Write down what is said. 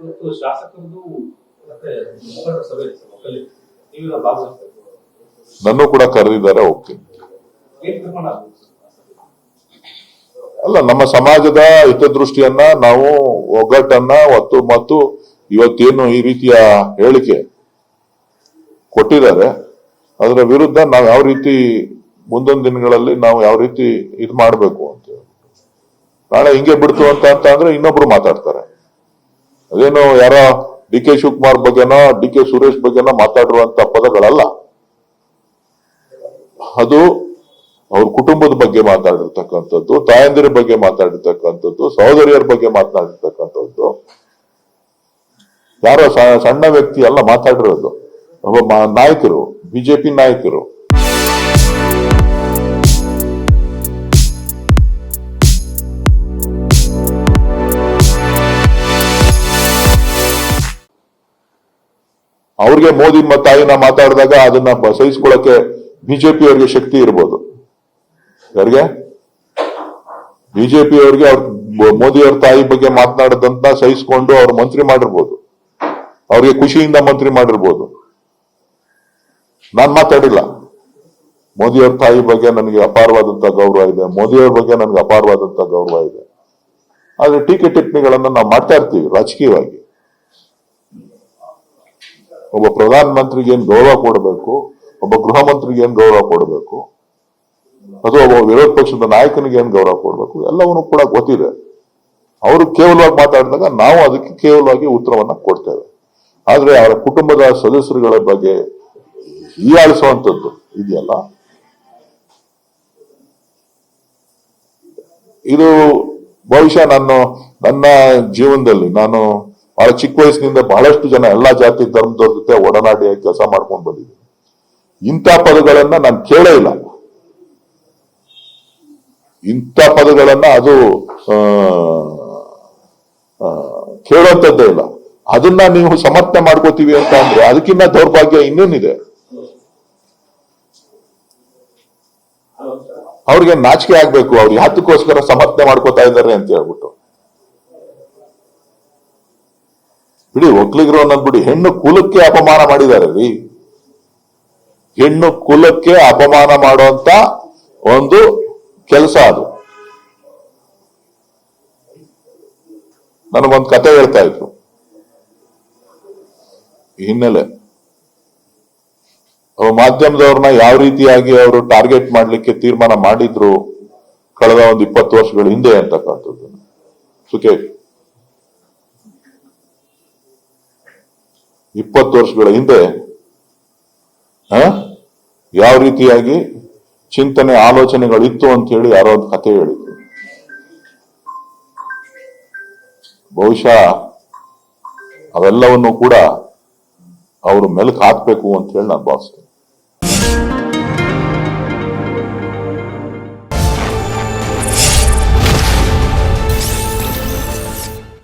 ಇವತ್ತು ಶಾಸಕರದು ಮತ್ತೆ ಮುಖಂಡರ ಸಭೆ ಇದೆ ಸರ್ ಒಕ್ಕಲಿ ನೀವೆಲ್ಲ? ನನ್ನೂ ಕೂಡ ಕರೆದಿದ್ದಾರೆ ಹೋಗ್ತೀನಿ ಏನ್ ತೀರ್ಮಾನ ಆಗ್ಬೋದು ಸರ್? ಅಲ್ಲ ನಮ್ಮ ಸಮಾಜದ ಹಿತದೃಷ್ಟಿಯನ್ನ ನಾವು ಒಗ್ಗಟ್ಟನ್ನ ಒತ್ತು ಮತ್ತು ಇವತ್ತೇನು ಈ ರೀತಿಯ ಹೇಳಿಕೆ ಕೊಟ್ಟಿದ್ದಾರೆ ಅದರ ವಿರುದ್ಧ ನಾವು ಯಾವ ರೀತಿ ಮುಂದೊಂದು ದಿನಗಳಲ್ಲಿ ನಾವು ಯಾವ ರೀತಿ ಇದು ಮಾಡಬೇಕು ಅಂತ ಹೇಳಿ. ನಾಳೆ ಹಿಂಗೆ ಬಿಡ್ತು ಅಂತ ಅಂತ ಅಂದ್ರೆ ಇನ್ನೊಬ್ರು ಮಾತಾಡ್ತಾರೆ ಅದೇನು ಯಾರೋ ಡಿ ಕೆ ಶಿವಕುಮಾರ್ ಬಗ್ಗೆನೋ, ಡಿ ಕೆ ಸುರೇಶ್ ಬಗ್ಗೆನ ಮಾತಾಡಿರುವಂತ ಪದಗಳಲ್ಲ. ಅದು ಅವ್ರ ಕುಟುಂಬದ ಬಗ್ಗೆ ಮಾತಾಡಿರ್ತಕ್ಕಂಥದ್ದು, ತಾಯಂದಿರ ಬಗ್ಗೆ ಮಾತಾಡಿರ್ತಕ್ಕಂಥದ್ದು, ಸಹೋದರಿಯರ ಬಗ್ಗೆ ಮಾತನಾಡಿರ್ತಕ್ಕಂಥದ್ದು ಯಾರೋ ಸಣ್ಣ ವ್ಯಕ್ತಿ ಅಲ್ಲ ಮಾತಾಡಿರೋದು. ಒಬ್ಬ ನಾಯಕರು, ಬಿಜೆಪಿ ನಾಯಕರು. ಅವ್ರಿಗೆ ಮೋದಿ ಮತ್ತು ತಾಯಿನ ಮಾತಾಡಿದಾಗ ಅದನ್ನ ಸಹಿಸ್ಕೊಳ್ಳಕ್ಕೆ ಬಿಜೆಪಿ ಅವರಿಗೆ ಶಕ್ತಿ ಇರ್ಬೋದು. ಯಾರಿಗೆ? ಬಿಜೆಪಿ ಅವರಿಗೆ ಅವ್ರ ಮೋದಿ ಅವ್ರ ತಾಯಿ ಬಗ್ಗೆ ಮಾತನಾಡದಂತ ಸಹಿಸ್ಕೊಂಡು ಅವ್ರ ಮಂತ್ರಿ ಮಾಡಿರ್ಬೋದು. ಅವ್ರಿಗೆ ಖುಷಿಯಿಂದ ಮಂತ್ರಿ ಮಾಡಿರ್ಬೋದು. ನಾನ್ ಮಾತಾಡಿಲ್ಲ. ಮೋದಿ ಅವ್ರ ತಾಯಿ ಬಗ್ಗೆ ನನಗೆ ಅಪಾರವಾದಂತ ಗೌರವ ಇದೆ. ಮೋದಿ ಅವ್ರ ಬಗ್ಗೆ ನನಗೆ ಅಪಾರವಾದಂತ ಗೌರವ ಇದೆ. ಆದ್ರೆ ಟೀಕೆ ಟಿಪ್ಪಣಿಗಳನ್ನ ನಾವು ಮಾಡ್ತಾ ಇರ್ತೀವಿ ರಾಜಕೀಯವಾಗಿ. ಒಬ್ಬ ಪ್ರಧಾನ ಮಂತ್ರಿಗೆ ಏನ್ ಗೌರವ ಕೊಡಬೇಕು, ಒಬ್ಬ ಗೃಹ ಮಂತ್ರಿಗೆ ಏನ್ ಗೌರವ ಕೊಡಬೇಕು, ಅಥವಾ ಒಬ್ಬ ವಿರೋಧ ಪಕ್ಷದ ನಾಯಕನಿಗೆ ಏನ್ ಗೌರವ ಕೊಡಬೇಕು, ಎಲ್ಲವನ್ನೂ ಕೂಡ ಗೊತ್ತಿದೆ. ಅವರು ಕೇವಲವಾಗಿ ಮಾತಾಡಿದಾಗ ನಾವು ಅದಕ್ಕೆ ಕೇವಲವಾಗಿ ಉತ್ತರವನ್ನ ಕೊಡ್ತೇವೆ. ಆದ್ರೆ ಅವರ ಕುಟುಂಬದ ಸದಸ್ಯರುಗಳ ಬಗ್ಗೆ ಈ ಆಡಿಸುವಂಥದ್ದು ಇದೆಯಲ್ಲ? ಇದು ಬಹುಶಃ ನಾನು ನನ್ನ ಜೀವನದಲ್ಲಿ ನಾನು ಬಹಳ ಚಿಕ್ಕ ವಯಸ್ಸಿನಿಂದ ಬಹಳಷ್ಟು ಜನ ಎಲ್ಲಾ ಜಾತಿ ಧರ್ಮದವ್ರ ಜೊತೆ ಒಡನಾಡಿ ಕೆಲಸ ಮಾಡ್ಕೊಂಡು ಬಂದಿದ್ದೀನಿ ಇಂಥ ಪದಗಳನ್ನ ನಾನು ಕೇಳೇ ಇಲ್ಲ. ಇಂಥ ಪದಗಳನ್ನ ಅದು ಕೇಳುವಂಥದ್ದೇ ಇಲ್ಲ. ಅದನ್ನ ನೀವು ಸಮರ್ಥನೆ ಮಾಡ್ಕೋತೀವಿ ಅಂತ ಅಂದ್ರೆ ಅದಕ್ಕಿಂತ ದೌರ್ಭಾಗ್ಯ ಇನ್ನೇನಿದೆ? ಅವ್ರಿಗೆ ನಾಚಿಕೆ ಆಗ್ಬೇಕು. ಅವ್ರು ಯಾತಕ್ಕೋಸ್ಕರ ಸಮರ್ಥನೆ ಮಾಡ್ಕೋತಾ ಇದ್ದಾರೆ ಅಂತ ಹೇಳ್ಬಿಟ್ಟು. ಬಿಡಿ ಒಕ್ಲಿಗರು ಅನ್ನೋದು ಬಿಡಿ. ಹೆಣ್ಣು ಕುಲಕ್ಕೆ ಅಪಮಾನ ಮಾಡಿದ್ದಾರೆ ರೀ. ಹೆಣ್ಣು ಕುಲಕ್ಕೆ ಅಪಮಾನ ಮಾಡುವಂತ ಒಂದು ಕೆಲಸ ಅದು. ನನಗೊಂದು ಕತೆ ಹೇಳ್ತಾ ಇದ್ರು. ಹಿನ್ನೆಲೆ ಮಾಧ್ಯಮದವ್ರನ್ನ ಯಾವ ರೀತಿಯಾಗಿ ಅವರು ಟಾರ್ಗೆಟ್ ಮಾಡ್ಲಿಕ್ಕೆ ತೀರ್ಮಾನ ಮಾಡಿದ್ರು, ಕಳೆದ ಒಂದು ಇಪ್ಪತ್ತು ವರ್ಷಗಳ ಹಿಂದೆ ಅಂತಕ್ಕಂಥದ್ದು ಸುಖೇ ಇಪ್ಪತ್ತು ವರ್ಷಗಳ ಹಿಂದೆ ಯಾವ ರೀತಿಯಾಗಿ ಚಿಂತನೆ ಆಲೋಚನೆಗಳಿತ್ತು ಅಂತ ಹೇಳಿ ಯಾರೋ ಒಂದು ಕತೆ ಹೇಳಿದ್ರು. ಬಹುಶಃ ಅವೆಲ್ಲವನ್ನು ಕೂಡ ಅವರು ಮೆಲುಕು ಹಾಕ್ಬೇಕು ಅಂತ ಹೇಳಿ ನಾನು ಭಾವಿಸ್ತೇನೆ.